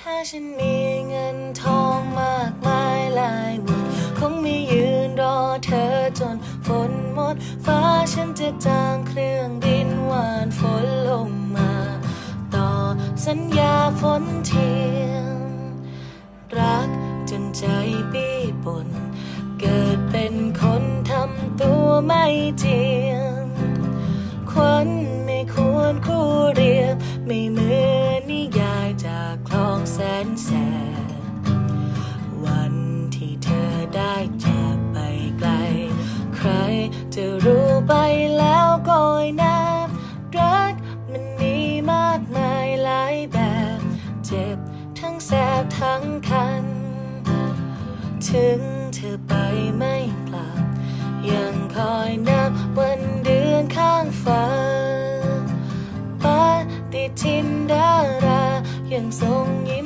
ถ้าฉันมีเงินทองมากมายหลายหมื่นคงไม่ยืนรอเธอจนฝนหมด ฟ้าฉันจะจางเครื่องบินหวานฝนลงมา ต่อสัญญาฝนเทียม รักจนใจปีบนเกิดเป็นคนทำตัวไม่เจียม จะรู้ไปแล้วก็นับรักมันมีมากมายหลายแบบ เจ็บทั้งแสบทั้งคัน ถึงเธอไปไม่กลับ ยังคอยนับวันเดือนข้างฟ้าปาฏิทินดารายังส่งยิ้ม